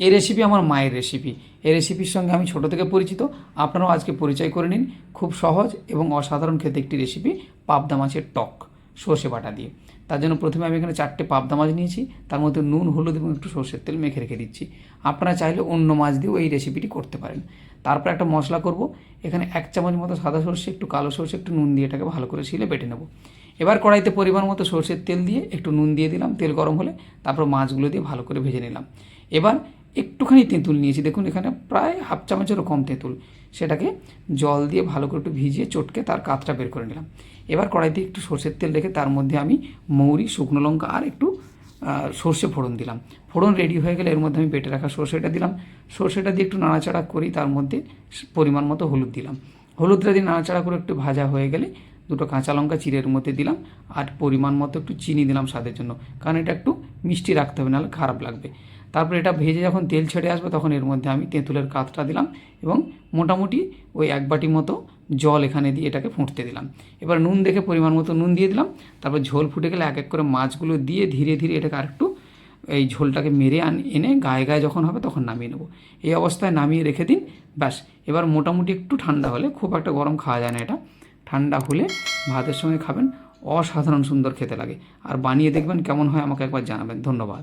এই রেসিপি আমার মায়ের রেসিপি এই রেসিপির সঙ্গে আমি ছোট থেকে পরিচিত। আপনারাও আজকে পরিচয় করে নিন। খুব সহজ এবং অসাধারণ খেতে একটি রেসিপি পাবদা মাছের টক, সর্ষে বাটা দিয়ে। তার জন্য প্রথমে আমি এখানে চারটে পাবদা মাছ নিয়েছি। তার মধ্যে নুন, হলুদ এবং একটু সর্ষের তেল মেখে রেখে দিচ্ছি। আপনারা চাইলে অন্য মাছ দিয়েও এই রেসিপিটি করতে পারেন। তারপর একটা মশলা করব। এখানে এক চামচ মতো সাদা সর্ষে, একটু কালো সর্ষে, একটু নুন দিয়ে এটাকে ভালো করে শিলে বেটে নেব। এবার কড়াইতে পরিমাণ মতো সর্ষের তেল দিয়ে একটু নুন দিয়ে দিলাম। তেল গরম হলে তারপর মাছগুলো দিয়ে ভালো করে ভেজে নিলাম। এবার একটুখানি তেঁতুল নিয়েছি। দেখুন, এখানে প্রায় হাফ চামচেরও কম তেঁতুল। সেটাকে জল দিয়ে ভালো করে একটু ভিজিয়ে চটকে তার কাতটা বের করে নিলাম। এবার কড়াইতে একটু সর্ষের তেল রেখে তার মধ্যে আমি মৌরি, শুকনো লঙ্কা আর একটু সর্ষে ফোড়ন দিলাম। ফোড়ন রেডি হয়ে গেলে এর মধ্যে আমি বেটে রাখা সর্ষেটা দিলাম। সর্ষেটা দিয়ে একটু নাড়াচাড়া করি, তার মধ্যে পরিমাণ মতো হলুদ দিলাম। হলুদটা দিয়ে নাড়াচাড়া করে একটু ভাজা হয়ে গেলে দুটো কাঁচা লঙ্কা চিড়ের মধ্যে দিলাম। আর পরিমাণ মতো একটু চিনি দিলাম স্বাদের জন্য। কারণ এটা একটু মিষ্টি রাখতে হবে, নাহলে খারাপ লাগবে। তারপর এটা ভেজে যখন তেল ছেড়ে আসবে, তখন এর মধ্যে আমি তেঁতুলের কাতটা দিলাম এবং মোটামুটি ওই এক বাটি মতো জল এখানে দিয়ে এটাকে ফুটতে দিলাম। এবার নুন দেখে পরিমাণ মতো নুন দিয়ে দিলাম। তারপর ঝোল ফুটে গেলে এক এক করে মাছগুলো দিয়ে ধীরে ধীরে এটাকে আরেকটু এই ঝোলটাকে মেরে আন, এনে গায়ে গায়ে যখন হবে তখন নামিয়ে নেব। এই অবস্থায় নামিয়ে রেখে দিন, ব্যাস। এবার মোটামুটি একটু ঠান্ডা হলে খুব একটা গরম খাওয়া যায় না এটা। ঠান্ডা হলে ভাতের সঙ্গে খাবেন। অসাধারণ সুন্দর খেতে লাগে। আর বানিয়ে দেখবেন কেমন হয় আমাকে একবার জানাবেন। ধন্যবাদ।